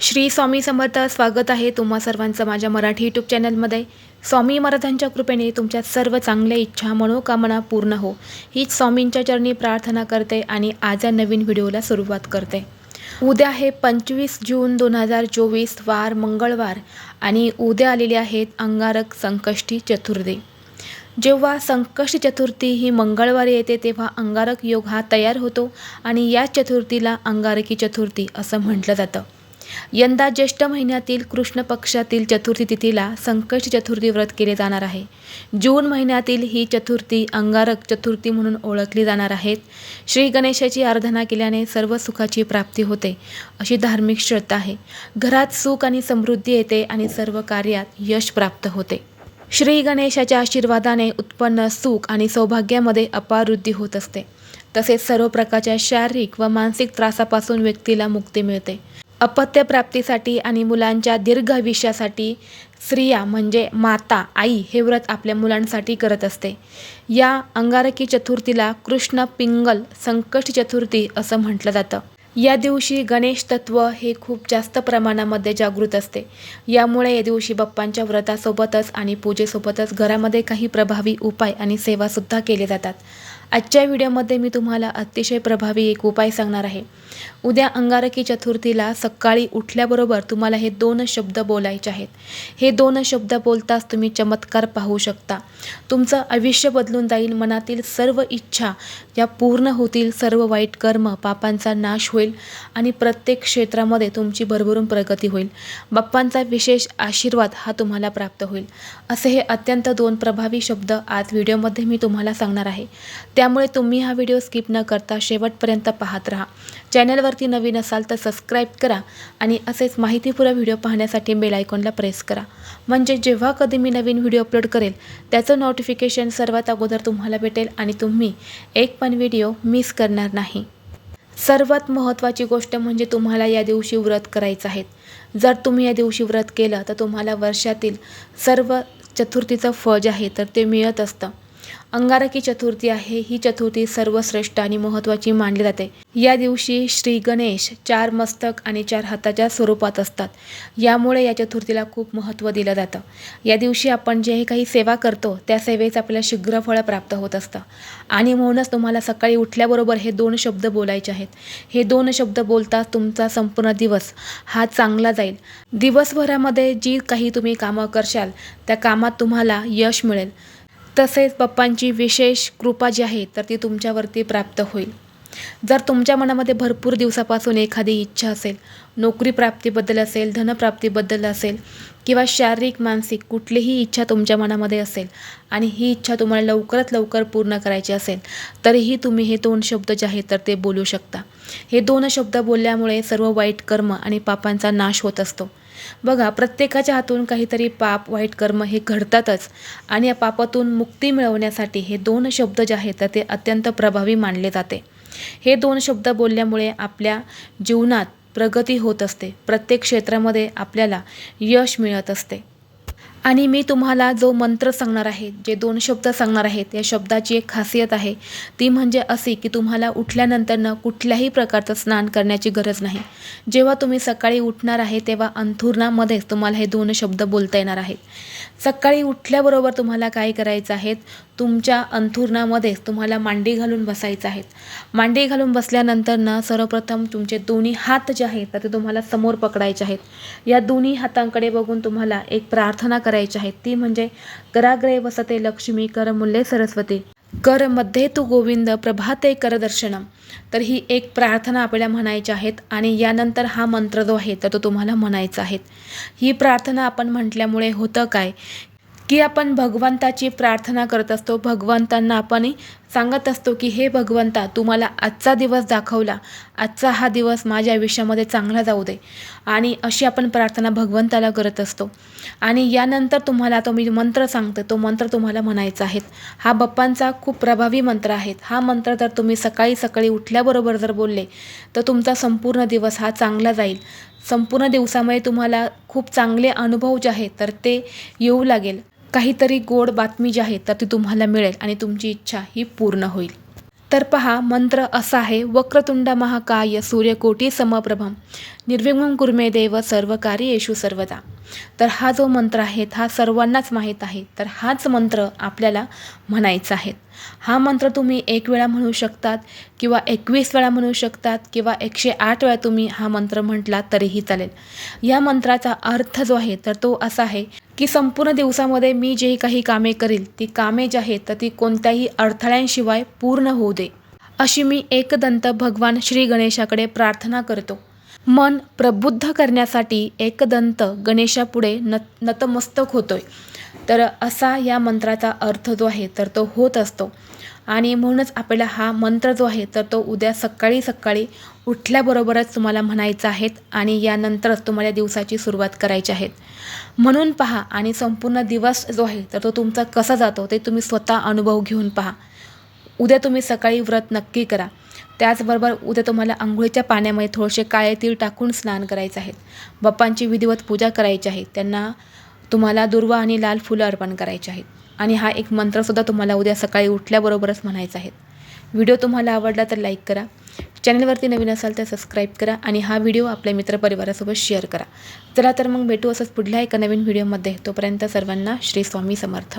श्री स्वामी समर्थ स्वागत आहे तुम्हा सर्वांचं माझ्या मराठी यूट्यूब चॅनलमध्ये स्वामी महाराजांच्या कृपेने तुमच्या सर्व चांगल्या इच्छा मनोकामना पूर्ण हो. हीच स्वामींच्या चरणी प्रार्थना करते आणि आज या नवीन व्हिडिओला सुरुवात करते. उद्या आहे पंचवीस जून दोन हजार चोवीस वार मंगळवार आणि उद्या आलेले आहेत अंगारक संकष्टी चतुर्थी. जेव्हा संकष्टी चतुर्थी ही मंगळवारी येते तेव्हा अंगारक योग हा तयार होतो आणि या चतुर्थीला अंगारकी चतुर्थी असं म्हटलं जातं. यंदा ज्येष्ठ महिन्यातील कृष्ण पक्षातील चतुर्थी तिथीला संकष्टी चतुर्थी व्रत केले जाणार आहे. जून महिन्यातील ही चतुर्थी अंगारक चतुर्थी म्हणून ओळखली जाणार आहेत श्री गणेशाची आराधना केल्याने सर्व सुखाची प्राप्ती होते अशी धार्मिक श्रद्धा आहे. घरात सुख आणि समृद्धी येते आणि सर्व कार्यात यश प्राप्त होते. श्री गणेशाच्या आशीर्वादाने उत्पन्न सुख आणि सौभाग्यामध्ये अपार वृद्धी होत असते. तसेच सर्व प्रकारच्या शारीरिक व मानसिक त्रासापासून व्यक्तीला मुक्ती मिळते. अपत्यप्राप्तीसाठी आणि मुलांच्या दीर्घ आयुष्यासाठी स्त्रिया म्हणजे माता आई हे व्रत आपल्या मुलांसाठी करत असते. या अंगारकी चतुर्थीला कृष्ण पिंगल संकष्टी चतुर्थी असं म्हटलं जातं. या दिवशी गणेश तत्व हे खूप जास्त प्रमाणामध्ये जागृत असते. यामुळे या दिवशी बाप्पांच्या व्रतासोबतच आणि पूजेसोबतच घरामध्ये काही प्रभावी उपाय आणि सेवासुद्धा केले जातात. आजच्या व्हिडिओमध्ये मी तुम्हाला अतिशय प्रभावी एक उपाय सांगणार आहे. उद्या अंगारकी चतुर्थीला सकाळी उठल्याबरोबर तुम्हाला हे दोन शब्द बोलायचे आहेत. हे दोन शब्द बोलताच तुम्ही चमत्कार पाहू शकता. तुमचं आयुष्य बदलून जाईल मनातील सर्व इच्छा या पूर्ण होतील सर्व वाईट कर्म पापांचा नाश होईल आणि प्रत्येक क्षेत्रामध्ये तुमची भरभरून प्रगती होईल. बाप्पांचा विशेष आशीर्वाद हा तुम्हाला प्राप्त होईल. असे हे अत्यंत दोन प्रभावी शब्द आज व्हिडिओमध्ये मी तुम्हाला सांगणार आहे. त्यामुळे तुम्ही हा व्हिडिओ स्किप न करता शेवटपर्यंत पाहत राहा. चॅनलवरती नवीन असाल तर सबस्क्राईब करा आणि असेच माहितीपूर्ण व्हिडिओ पाहण्यासाठी बेल आयकॉनला प्रेस करा. म्हणजे जेव्हा कधी मी नवीन व्हिडिओ अपलोड करेल त्याचं नोटिफिकेशन सर्वात अगोदर तुम्हाला भेटेल आणि तुम्ही एक पण व्हिडिओ मिस करणार नाही. सर्वात महत्त्वाची गोष्ट म्हणजे तुम्हाला या दिवशी व्रत करायचं आहे. जर तुम्ही या दिवशी व्रत केलं तर तुम्हाला वर्षातील सर्व चतुर्थीचं फळ जे आहे तर ते मिळत असतं. अंगारकी चतुर्थी आहे. ही चतुर्थी सर्वश्रेष्ठ आणि महत्त्वाची मानली जाते. या दिवशी श्री गणेश चार मस्तक आणि चार हाताच्या स्वरूपात असतात. यामुळे या चतुर्थीला खूप महत्त्व दिलं जातं. या दिवशी आपण जे काही सेवा करतो त्या सेवेचं आपल्याला शीघ्र फळ प्राप्त होत असतं. आणि म्हणूनच तुम्हाला सकाळी उठल्याबरोबर हे दोन शब्द बोलायचे आहेत. हे दोन शब्द बोलताच तुमचा संपूर्ण दिवस हा चांगला जाईल. दिवसभरामध्ये जी काही तुम्ही कामं करशाल त्या कामात तुम्हाला यश मिळेल. तसेच बाप्पांची विशेष कृपा जी आहे तर ती तुमच्यावरती प्राप्त होईल. जर तुमच्या मनामध्ये भरपूर दिवसापासून एखादी इच्छा असेल नोकरी प्राप्तीबद्दल असेल धनप्राप्तीबद्दल असेल किंवा शारीरिक मानसिक कुठलीही इच्छा तुमच्या मनामध्ये असेल आणि ही इच्छा तुम्हाला लवकरात लवकर पूर्ण करायची असेल तरीही तुम्ही हे दोन शब्द जे आहेत तर ते बोलू शकता. हे दोन शब्द बोलल्यामुळे सर्व वाईट कर्म आणि पापांचा नाश होत असतो. बघा प्रत्येकाच्या हातून काहीतरी पाप वाईट कर्म हे घडतातच. आणि या पापातून मुक्ती मिळवण्यासाठी हे दोन शब्द जे आहेत तर ते अत्यंत प्रभावी मानले जाते. हे दोन शब्द बोलल्यामुळे आपल्या जीवनात प्रगती होत असते. प्रत्येक क्षेत्रामध्ये आपल्याला यश मिळत असते. आणि मी तुम्हाला जो मंत्र सांगणार आहे जे दोन शब्द सांगणार आहेत या शब्दाची एक खासियत आहे ती म्हणजे अशी की तुम्हाला उठल्यानंतरनं कुठल्याही प्रकारचं स्नान करण्याची गरज नाही. जेव्हा तुम्ही सकाळी उठणार आहे तेव्हा अंथुरणामध्येच तुम्हाला हे दोन शब्द बोलता येणार आहेत. सकाळी उठल्याबरोबर तुम्हाला काय करायचं आहे तुमच्या अंथुरणामध्येच तुम्हाला मांडी घालून बसायचं आहे. मांडी घालून बसल्यानंतरनं सर्वप्रथम तुमचे दोन्ही हात जे आहेत तर ते तुम्हाला समोर पकडायचे आहेत. या दोन्ही हातांकडे बघून तुम्हाला एक प्रार्थना करायची आहे. ती म्हणजे कराग्रे वसते लक्ष्मी करमुल्ले सरस्वती. कर मध्ये तू गोविंद प्रभाते करदर्शनम तर ही एक प्रार्थना आपल्याला म्हणायची आहेत आणि यानंतर हा मंत्र जो आहे तर तो तुम्हाला म्हणायचा आहे. ही प्रार्थना आपण म्हटल्यामुळे होतं काय? की आपण भगवंताची प्रार्थना करत असतो. भगवंतांना आपण सांगत असतो की हे भगवंता तुम्हाला आजचा दिवस दाखवला. आजचा हा दिवस माझ्या आयुष्यामध्ये चांगला जाऊ दे. आणि अशी आपण प्रार्थना भगवंताला करत असतो. आणि यानंतर तुम्हाला तो मी मंत्र सांगते. तो मंत्र तुम्हाला म्हणायचा आहे. हा बाप्पांचा खूप प्रभावी मंत्र आहे. हा मंत्र जर तुम्ही सकाळी सकाळी उठल्याबरोबर जर बोलले तर तुमचा संपूर्ण दिवस हा चांगला जाईल. संपूर्ण दिवसामुळे तुम्हाला खूप चांगले अनुभव जे आहेत तर ते येऊ लागेल. काहीतरी गोड बातमी जी आहे तर ती तुम्हाला मिळेल आणि तुमची इच्छा ही पूर्ण होईल. तर पहा मंत्र असा आहे वक्रतुंड महाकाय सूर्यकोटी समप्रभम. निर्विघ्न कुर्मे देव सर्व येशू सर्वदा. तर हा जो मंत्र आहे हा सर्वांनाच माहीत आहे. तर हाच मंत्र आपल्याला म्हणायचा आहे. हा मंत्र तुम्ही एक वेळा म्हणू शकतात किंवा एकवीस वेळा म्हणू शकतात किंवा एकशे आठ वेळा तुम्ही हा मंत्र म्हटला तरीही चालेल. या मंत्राचा अर्थ जो आहे तर तो असा आहे की संपूर्ण दिवसामध्ये मी जे काही कामे करील ती कामे जी आहेत तर ती कोणत्याही अडथळ्यांशिवाय पूर्ण होऊ दे. अशी मी एकदंत भगवान श्री गणेशाकडे प्रार्थना करतो. मन प्रबुद्ध करण्यासाठी एकदंत गणेशापुढे नत नतमस्तक होतोय. तर असा या मंत्राचा अर्थ जो आहे तर तो होत असतो. आणि म्हणूनच आपल्याला हा मंत्र जो आहे तर तो उद्या सकाळी सकाळी उठल्याबरोबरच तुम्हाला म्हणायचा आहेत आणि यानंतरच तुम्हाला दिवसाची सुरुवात करायची आहेत म्हणून पहा आणि संपूर्ण दिवस जो आहे तर तो तुमचा कसा जातो ते तुम्ही स्वतः अनुभव घेऊन पहा. उद्या तुम्ही सकाळी व्रत नक्की करा. त्याचबरोबर उद्या तुम्हाला आंघोळीच्या पाण्यामध्ये थोडेसे काळे तीळ टाकून स्नान करायचं आहे. बाप्पांची विधिवत पूजा करायची आहे. त्यांना तुम्हाला दुर्वा आणि लाल फुलं अर्पण करायचे आहेत आणि हा एक मंत्रसुद्धा तुम्हाला उद्या सकाळी उठल्याबरोबरच म्हणायचा आहे. व्हिडिओ तुम्हाला आवडला तर लाईक करा. चॅनलवरती नवीन असाल तर सबस्क्राईब करा आणि हा व्हिडिओ आपल्या मित्रपरिवारासोबत शेअर करा. चला तर मग भेटू असंच पुढल्या एका नवीन व्हिडिओमध्ये. तोपर्यंत सर्वांना श्री स्वामी समर्थ.